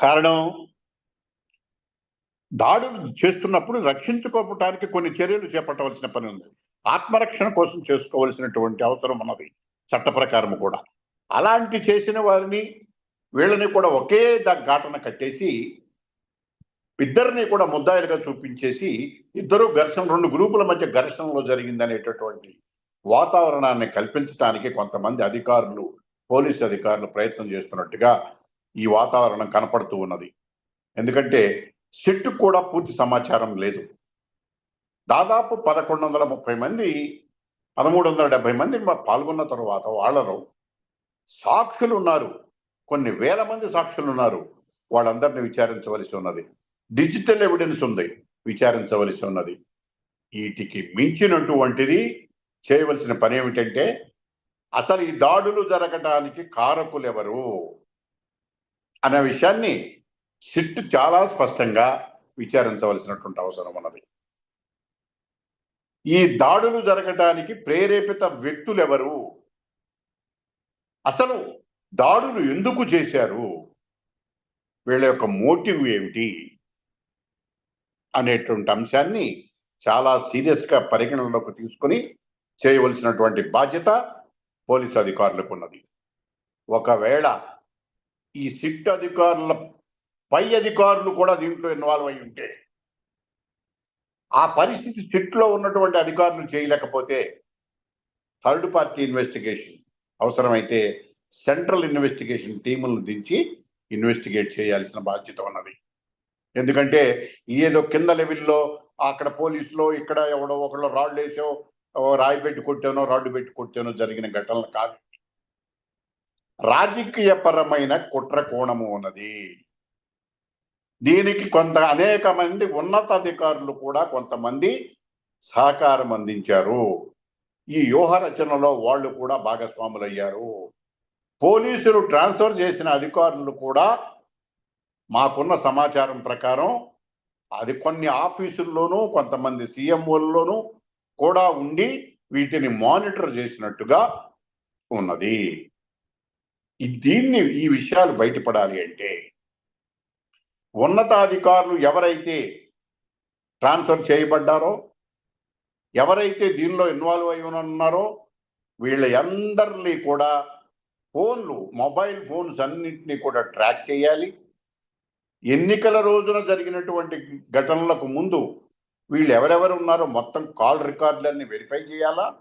కారణం దాడులు చేస్తున్నప్పుడు రక్షించుకోవటానికి కొన్ని చర్యలు చేపట్టవలసిన పని ఉంది. ఆత్మరక్షణ కోసం చేసుకోవలసినటువంటి అవసరం ఉన్నది చట్ట ప్రకారం కూడా. అలాంటి చేసిన వారిని వీళ్ళని కూడా ఒకే ఘాటన కట్టేసి ఇద్దరిని కూడా ముద్దాయిలుగా చూపించేసి ఇద్దరు ఘర్షణ రెండు గ్రూపుల మధ్య ఘర్షణలో జరిగిందనేటటువంటి వాతావరణాన్ని కల్పించడానికి కొంతమంది అధికారులు పోలీసు అధికారులు ప్రయత్నం చేస్తున్నట్టుగా ఈ వాతావరణం కనపడుతూ ఉన్నది. ఎందుకంటే సిట్టు కూడా పూర్తి సమాచారం లేదు. దాదాపు పదకొండు వందల ముప్పై మంది పదమూడు వందల డెబ్బై మంది పాల్గొన్న తర్వాత వాళ్ళలో సాక్షులు ఉన్నారు కొన్ని వేల మంది సాక్షులు ఉన్నారు వాళ్ళందరినీ విచారించవలసి ఉన్నది. డిజిటల్ ఎవిడెన్స్ ఉంది విచారించవలసి ఉన్నది. వీటికి మించినటువంటిది చేయవలసిన పని ఏమిటంటే అసలు ఈ దాడులు జరగటానికి కారకులు ఎవరు అనే విషయాన్ని సిట్ చాలా స్పష్టంగా విచారించవలసినటువంటి అవసరం ఉన్నది. ఈ దాడులు జరగటానికి ప్రేరేపిత వ్యక్తులు ఎవరు అసలు దాడులు ఎందుకు చేశారు? వీళ్ళ యొక్క మోటివ్ ఏమిటి? అనేటువంటి అంశాన్ని చాలా సీరియస్గా పరిగణనలోకి తీసుకొని చేయవలసినటువంటి బాధ్యత పోలీసు అధికారులకు ఉన్నది. ఒకవేళ ఈ సిట్ అధికారుల పై అధికారులు కూడా దీంట్లో ఇన్వాల్వ్ అయి ఉంటే ఆ పరిస్థితి సిట్లో ఉన్నటువంటి అధికారులు చేయలేకపోతే థర్డ్ పార్టీ ఇన్వెస్టిగేషన్ అవసరమైతే సెంట్రల్ ఇన్వెస్టిగేషన్ టీములను దించి ఇన్వెస్టిగేట్ చేయాల్సిన బాధ్యత ఉన్నది. ఎందుకంటే ఏదో కింద లెవెల్లో అక్కడ పోలీసులో ఇక్కడ ఎవడో ఒకళ్ళు రాళ్ళు వేసో రాయి పెట్టి కొట్టానో రాడ్డు పెట్టి కొట్టానో జరిగిన ఘటనలు కాదు. రాజకీయపరమైన కుట్ర కోణము ఉన్నది. దీనికి కొంత అనేక మంది ఉన్నతాధికారులు కూడా కొంతమంది సహకారం అందించారు. ఈ వ్యూహ రచనలో వాళ్ళు కూడా భాగస్వాములయ్యారు. పోలీసులు ట్రాన్స్ఫర్ చేసిన అధికారులు కూడా మాకున్న సమాచారం ప్రకారం అది కొన్ని ఆఫీసుల్లోనూ కొంతమంది సీఎంఓల్లోనూ కూడా ఉండి వీటిని మానిటర్ చేసినట్టుగా ఉన్నది. దీన్ని ఈ విషయాలు బయటపడాలి అంటే ఉన్నతాధికారులు ఎవరైతే ట్రాన్స్ఫర్ చేయబడ్డారో ఎవరైతే దీనిలో ఇన్వాల్వ్ అయి ఉన్నారో వీళ్ళ అందరినీ కూడా ఫోన్లు మొబైల్ ఫోన్స్ అన్నింటినీ కూడా ట్రాక్ చేయాలి. ఎన్నికల రోజున జరిగినటువంటి ఘటనలకు ముందు వీళ్ళు ఎవరెవరు ఉన్నారో మొత్తం కాల్ రికార్డులన్నీ వెరిఫై చేయాలా?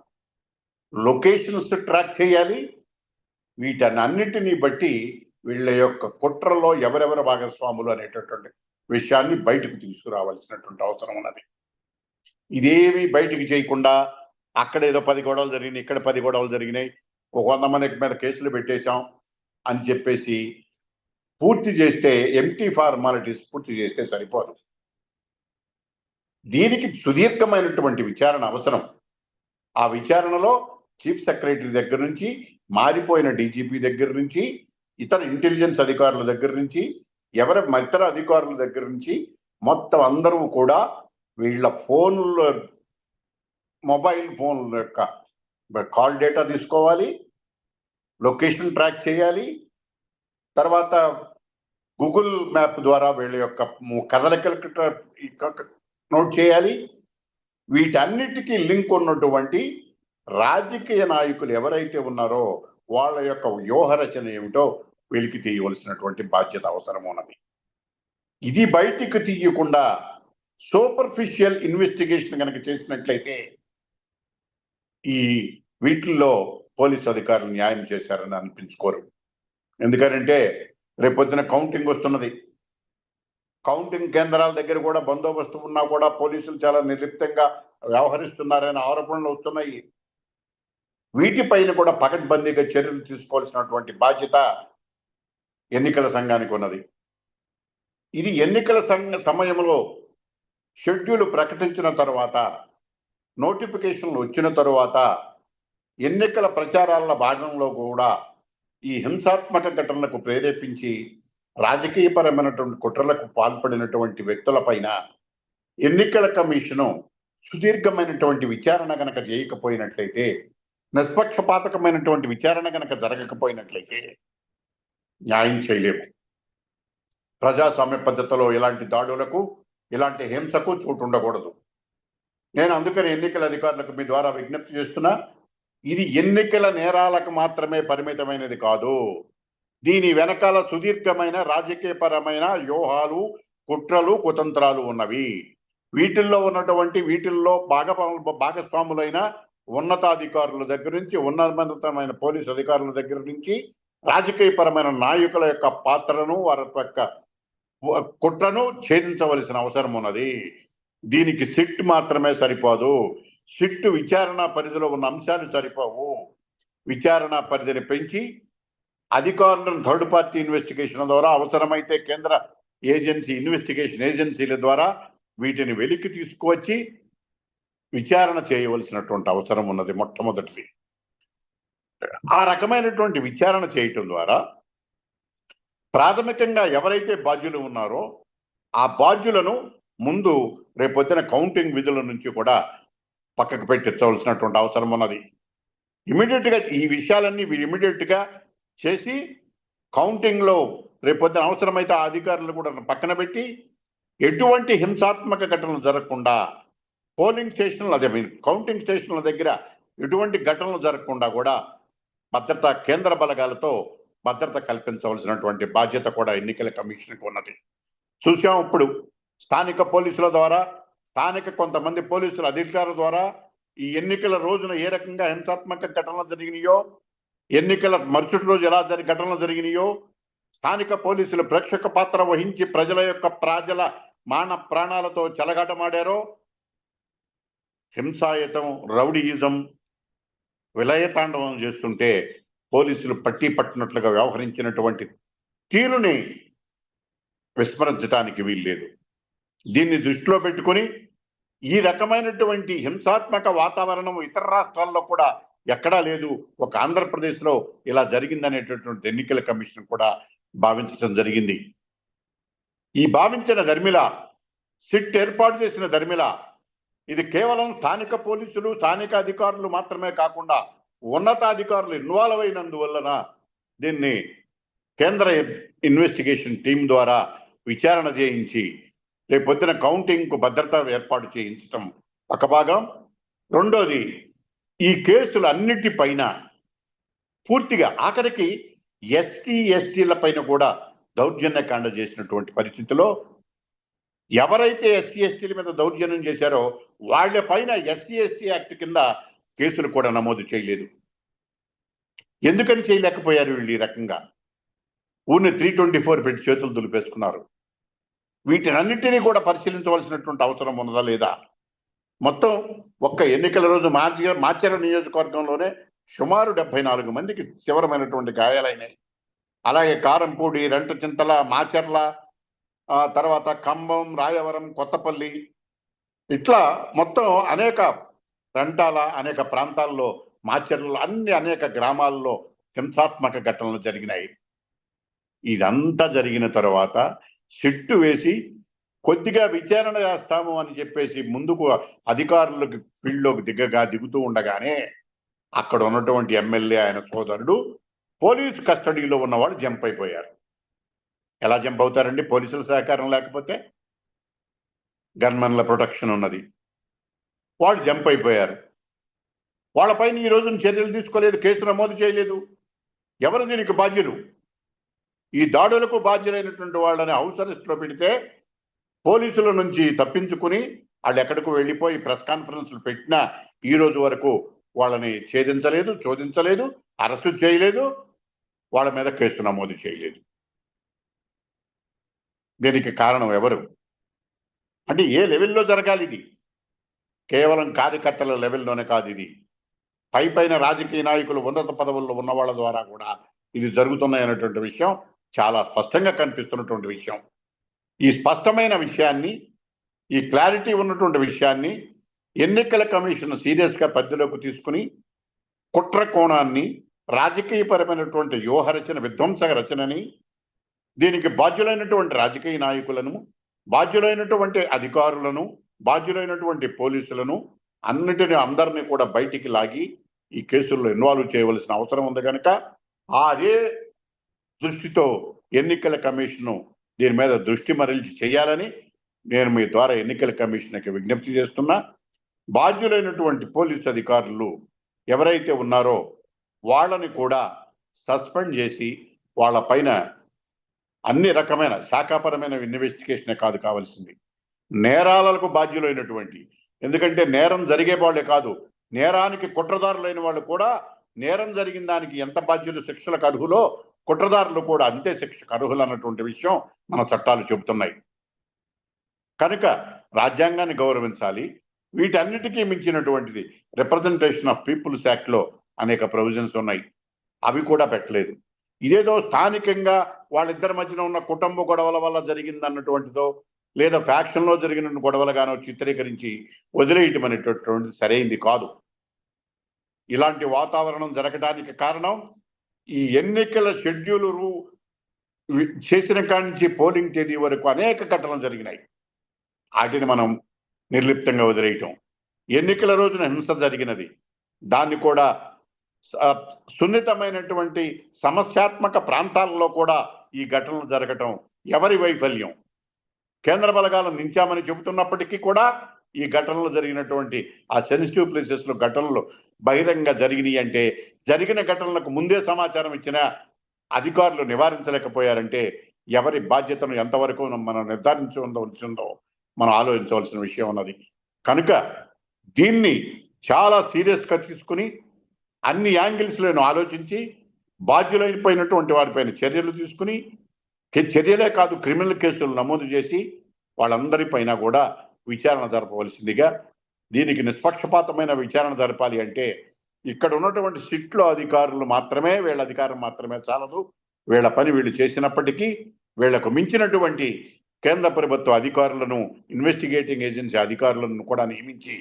లొకేషన్స్ ట్రాక్ చేయాలి. వీటన్నిటినీ బట్టి వీళ్ళ యొక్క కుట్రలో ఎవరెవరు భాగస్వాములు అనేటటువంటి విషయాన్ని బయటకు తీసుకురావాల్సినటువంటి అవసరం ఉన్నది. ఇదేమీ బయటికి చేయకుండా అక్కడ ఏదో పది గొడవలు జరిగినాయి ఇక్కడ పది గొడవలు జరిగినాయి ఒక వంద మంది మీద కేసులు పెట్టేశాం అని చెప్పేసి పూర్తి చేస్తే ఎంటీ ఫార్మాలిటీస్ పూర్తి చేస్తే సరిపోదు. దీనికి సుదీర్ఘమైనటువంటి విచారణ అవసరం. ఆ విచారణలో చీఫ్ సెక్రటరీ దగ్గర నుంచి మారిపోయిన డీజీపీ దగ్గర నుంచి ఇతర ఇంటెలిజెన్స్ అధికారుల దగ్గర నుంచి ఎవరి ఇతర అధికారుల దగ్గర నుంచి మొత్తం అందరూ కూడా వీళ్ళ ఫోన్లో మొబైల్ ఫోన్ యొక్క కాల్ డేటా తీసుకోవాలి లొకేషన్ ట్రాక్ చేయాలి తర్వాత గూగుల్ మ్యాప్ ద్వారా వీళ్ళ యొక్క ము- కదలికలకు నోట్ చేయాలి. వీటన్నిటికీ లింక్ ఉన్నటువంటి రాజకీయ నాయకులు ఎవరైతే ఉన్నారో వాళ్ళ యొక్క వ్యూహ రచన ఏమిటో వెలికి తీయవలసినటువంటి బాధ్యత అవసరం ఉన్నది ఇది బయటికి తీయకుండా సూపర్ఫిషియల్ ఇన్వెస్టిగేషన్ కనుక చేసినట్లయితే ఈ వీటిల్లో పోలీసు అధికారులు న్యాయం చేశారని అనిపించుకోరు. ఎందుకంటే రేపొద్దున కౌంటింగ్ వస్తున్నది. కౌంటింగ్ కేంద్రాల దగ్గర కూడా బందోబస్తు ఉన్నా కూడా పోలీసులు చాలా నిర్లిప్తంగా వ్యవహరిస్తున్నారనే ఆరోపణలు వస్తున్నాయి. వీటిపైన కూడా పకడ్బందీగా చర్యలు తీసుకోవాల్సినటువంటి బాధ్యత ఎన్నికల సంఘానికి ఉన్నది. ఇది ఎన్నికల సంఘ సమయంలో షెడ్యూల్ ప్రకటించిన తర్వాత నోటిఫికేషన్లు వచ్చిన తరువాత ఎన్నికల ప్రచారాల భాగంలో కూడా ఈ హింసాత్మక ఘటనలకు ప్రేరేపించి రాజకీయపరమైనటువంటి కుట్రలకు పాల్పడినటువంటి వ్యక్తులపైన ఎన్నికల కమిషను సుదీర్ఘమైనటువంటి విచారణ కనుక చేయకపోయినట్లయితే నిష్పక్షపాతకమైనటువంటి విచారణ కనుక జరగకపోయినట్లయితే న్యాయం చేయలేము. ప్రజాస్వామ్య పద్ధతిలో ఇలాంటి దాడులకు ఇలాంటి హింసకు చోటు ఉండకూడదు నేను అందుకని ఎన్నికల అధికారులకు మీ ద్వారా విజ్ఞప్తి చేస్తున్నా ఇది ఎన్నికల నేరాలకు మాత్రమే పరిమితమైనది కాదు. దీని వెనకాల సుదీర్ఘమైన రాజకీయపరమైన వ్యూహాలు కుట్రలు కుతంత్రాలు ఉన్నవి. వీటిల్లో ఉన్నటువంటి వీటిల్లో భాగ భాగస్వాములైన ఉన్నతాధికారుల దగ్గర నుంచి ఉన్నతమైన పోలీసు అధికారుల దగ్గర నుంచి రాజకీయపరమైన నాయకుల యొక్క పాత్రను వారి యొక్క కుట్రను ఛేదించవలసిన అవసరం ఉన్నది. దీనికి సిట్ మాత్రమే సరిపోదు. సిట్ విచారణ పరిధిలో ఉన్న అంశాలు సరిపోవు. విచారణ పరిధిని పెంచి అధికారులను థర్డ్ పార్టీ ఇన్వెస్టిగేషన్ ద్వారా అవసరమైతే కేంద్ర ఏజెన్సీ ఇన్వెస్టిగేషన్ ఏజెన్సీల ద్వారా వీటిని వెలికి తీసుకువచ్చి విచారణ చేయవలసినటువంటి అవసరం ఉన్నది మొట్టమొదటిది. ఆ రకమైనటువంటి విచారణ చేయటం ద్వారా ప్రాథమికంగా ఎవరైతే బాధ్యులు ఉన్నారో ఆ బాధ్యులను ముందు రేపొద్దున కౌంటింగ్ విధుల నుంచి కూడా పక్కకు పెట్టించవలసినటువంటి అవసరం ఉన్నది. ఇమీడియట్గా ఈ విషయాలన్నీ వీరు ఇమీడియట్గా చేసి కౌంటింగ్లో రేపొద్దున అవసరమైతే ఆ అధికారులు కూడా పక్కన పెట్టి ఎటువంటి హింసాత్మక ఘటనలు జరగకుండా పోలింగ్ స్టేషన్లు అదే మీన్ కౌంటింగ్ స్టేషన్ల దగ్గర ఎటువంటి ఘటనలు జరగకుండా కూడా భద్రతా కేంద్ర బలగాలతో భద్రత కల్పించవలసినటువంటి బాధ్యత కూడా ఎన్నికల కమిషన్కి ఉన్నది. చూసాం ఇప్పుడు స్థానిక పోలీసుల ద్వారా స్థానిక కొంతమంది పోలీసుల అధికారుల ద్వారా ఈ ఎన్నికల రోజున ఏ రకంగా హింసాత్మక ఘటనలు జరిగినాయో ఎన్నికల మరుసటి రోజు ఎలా జరిగి ఘటనలు జరిగినాయో స్థానిక పోలీసులు ప్రేక్షక పాత్ర వహించి ప్రజల యొక్క ప్రజల మాన ప్రాణాలతో చెలగాటమాడారో హింసాయుతం రౌడీయిజం విలయతాండవం చేస్తుంటే పోలీసులు పట్టి పట్టినట్లుగా వ్యవహరించినటువంటి తీరుని విస్మరించడానికి వీల్లేదు. దీన్ని దృష్టిలో పెట్టుకొని ఈ రకమైనటువంటి హింసాత్మక వాతావరణం ఇతర రాష్ట్రాల్లో కూడా ఎక్కడా లేదు. ఒక ఆంధ్రప్రదేశ్లో ఇలా జరిగిందనేటటువంటి ఎన్నికల కమిషన్ కూడా భావించడం జరిగింది. ఈ భావించిన ధర్మిల సిట్ ఏర్పాటు చేసిన ధర్మిల ఇది కేవలం స్థానిక పోలీసులు స్థానిక అధికారులు మాత్రమే కాకుండా ఉన్నతాధికారులు ఇన్వాల్వ్ అయినందువలన దీన్ని కేంద్ర ఇన్వెస్టిగేషన్ టీం ద్వారా విచారణ చేయించి రేపొద్దున కౌంటింగ్కు భద్రత ఏర్పాటు చేయించటం ఒక భాగం రెండోది ఈ కేసులు అన్నిటిపైన పూర్తిగా ఆఖరికి ఎస్టీ ఎస్టీల పైన కూడా దౌర్జన్యకాండ చేసినటువంటి పరిస్థితిలో ఎవరైతే ఎస్సీ ఎస్టీల మీద దౌర్జన్యం చేశారో వాళ్ళ పైన ఎస్సీ ఎస్టీ యాక్ట్ కింద కేసులు కూడా నమోదు చేయలేదు. ఎందుకని చేయలేకపోయారు వీళ్ళు ఈ రకంగా? ఊరిని త్రీ ట్వంటీ ఫోర్ పెట్టి చేతులు దులిపేసుకున్నారు. వీటినన్నింటినీ కూడా పరిశీలించవలసినటువంటి అవసరం ఉన్నదా లేదా? మొత్తం ఒక్క ఎన్నికల రోజు మార్చి మార్చర నియోజకవర్గంలోనే సుమారు డెబ్బై నాలుగు మందికి తీవ్రమైనటువంటి గాయాలైనాయి. అలాగే కారంపూడి రెంటచింతల మాచర్ల తర్వాత ఖమ్మం రాయవరం కొత్తపల్లి ఇట్లా మొత్తం అనేక తంటాల అనేక ప్రాంతాల్లో మాచర్లలో అన్ని అనేక గ్రామాల్లో హింసాత్మక ఘటనలు జరిగినాయి. ఇదంతా జరిగిన తర్వాత సిట్టు వేసి కొద్దిగా విచారణ చేస్తాము అని చెప్పేసి ముందుకు అధికారులకు ఫీల్డ్లోకి దిగగా దిగుతూ ఉండగానే అక్కడ ఉన్నటువంటి ఎమ్మెల్యే ఆయన సోదరుడు పోలీస్ కస్టడీలో ఉన్నవాడు జంప్ అయిపోయారు. ఎలా జంప్ అవుతారండి? పోలీసుల సహకారం లేకపోతే గన్మెన్ల ప్రొటెక్షన్ ఉన్నది. వాళ్ళు జంప్ అయిపోయారు. వాళ్ళపైన ఈ రోజున చర్యలు తీసుకోలేదు కేసు నమోదు చేయలేదు. ఎవరు దీనికి బాధ్యులు? ఈ దాడులకు బాధ్యులైనటువంటి వాళ్ళని హౌస్ అరెస్ట్లో పెడితే పోలీసుల నుంచి తప్పించుకుని వాళ్ళు ఎక్కడికి వెళ్ళిపోయి ప్రెస్ కాన్ఫరెన్స్లు పెట్టినా ఈ రోజు వరకు వాళ్ళని ఛేదించలేదు చోదించలేదు అరెస్టు చేయలేదు వాళ్ళ మీద కేసు నమోదు చేయలేదు. దీనికి కారణం ఎవరు? అంటే ఏ లెవెల్లో జరగాలి ఇది? కేవలం కార్యకర్తల లెవెల్లోనే కాదు ఇది. పై పైన రాజకీయ నాయకులు ఉన్నత పదవుల్లో ఉన్న వాళ్ళ ద్వారా కూడా ఇది జరుగుతున్నాయి అనేటువంటి విషయం చాలా స్పష్టంగా కనిపిస్తున్నటువంటి విషయం. ఈ స్పష్టమైన విషయాన్ని ఈ క్లారిటీ ఉన్నటువంటి విషయాన్ని ఎన్నికల కమిషన్ సీరియస్గా పరిధిలోకి తీసుకుని కుట్ర కోణాన్ని రాజకీయపరమైనటువంటి వ్యూహరచన విధ్వంసక రచనని దీనికి బాధ్యులైనటువంటి రాజకీయ నాయకులను బాధ్యులైనటువంటి అధికారులను బాధ్యులైనటువంటి పోలీసులను అన్నిటిని అందరినీ కూడా బయటికి లాగి ఈ కేసుల్లో ఇన్వాల్వ్ చేయవలసిన అవసరం ఉంది కనుక ఆ అదే దృష్టితో ఎన్నికల కమిషను దీని మీద దృష్టి మరల్చి చేయాలని నేను మీ ద్వారా ఎన్నికల కమిషన్కి విజ్ఞప్తి చేస్తున్నా. బాధ్యులైనటువంటి పోలీసు అధికారులు ఎవరైతే ఉన్నారో వాళ్ళని కూడా సస్పెండ్ చేసి వాళ్ళ పైన అన్ని రకమైన శాఖాపరమైన ఇన్వెస్టిగేషనే కాదు కావాల్సింది. నేరాలకు బాధ్యులైనటువంటి ఎందుకంటే నేరం జరిగే వాళ్ళే కాదు నేరానికి కుట్రదారులైన వాళ్ళు కూడా నేరం జరిగిన దానికి ఎంత బాధ్యులు శిక్షలకు అర్హులో కుట్రదారులు కూడా అంతే శిక్షకు అర్హులు అన్నటువంటి విషయం మన చట్టాలు చెబుతున్నాయి. కనుక రాజ్యాంగాన్ని గౌరవించాలి. వీటన్నిటికీ మించినటువంటిది రిప్రజెంటేషన్ ఆఫ్ పీపుల్స్ యాక్ట్లో అనేక ప్రొవిజన్స్ ఉన్నాయి. అవి కూడా పెట్టలేదు. ఇదేదో స్థానికంగా వాళ్ళిద్దరి మధ్యన ఉన్న కుటుంబ గొడవల వల్ల జరిగింది అన్నటువంటిదో లేదా ఫ్యాక్షన్లో జరిగిన గొడవలుగానో చిత్రీకరించి వదిలేయటం అనేటటువంటిది సరైంది కాదు. ఇలాంటి వాతావరణం జరగడానికి కారణం ఈ ఎన్నికల షెడ్యూల్ చేసిన కాడి నుంచి పోలింగ్ తేదీ వరకు అనేక ఘటనలు జరిగినాయి. వాటిని మనం నిర్లిప్తంగా వదిలేయటం. ఎన్నికల రోజున హింస జరిగినది. దాన్ని కూడా సున్నితమైనటువంటి సమస్యాత్మక ప్రాంతాలలో కూడా ఈ ఘటనలు జరగటం ఎవరి వైఫల్యం? కేంద్ర బలగాలను నించామని చెబుతున్నప్పటికీ కూడా ఈ ఘటనలు జరిగినటువంటి ఆ సెన్సిటివ్ ప్లేసెస్లో ఘటనలు బహిరంగ జరిగినాయి అంటే జరిగిన ఘటనలకు ముందే సమాచారం ఇచ్చిన అధికారులు నివారించలేకపోయారంటే ఎవరి బాధ్యతను ఎంతవరకు మనం నిర్ధారించవలసిందో మనం ఆలోచించవలసిన విషయం ఉన్నది కనుక దీన్ని చాలా సీరియస్గా తీసుకుని అన్ని యాంగిల్స్లను ఆలోచించి బాధ్యులైపోయినటువంటి వారిపైన చర్యలు తీసుకుని చర్యలే కాదు క్రిమినల్ కేసులు నమోదు చేసి వాళ్ళందరిపైన కూడా విచారణ జరపవలసిందిగా దీనికి నిష్పక్షపాతమైన విచారణ జరపాలి అంటే ఇక్కడ ఉన్నటువంటి సిట్లో అధికారులు మాత్రమే వీళ్ళ అధికారం మాత్రమే చాలదు. వీళ్ళ పని వీళ్ళు చేసినప్పటికీ వీళ్ళకు మించినటువంటి కేంద్ర ప్రభుత్వ అధికారులను ఇన్వెస్టిగేటింగ్ ఏజెన్సీ అధికారులను కూడా నియమించి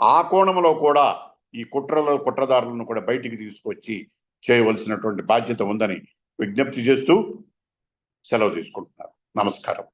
ఆ కోణంలో కూడా ఈ కుట్రలో కుట్రదారులను కూడా బయటికి తీసుకొచ్చి చేయవలసినటువంటి బాధ్యత ఉందని విజ్ఞప్తి చేస్తూ సెలవు తీసుకుంటున్నారు. నమస్కారం.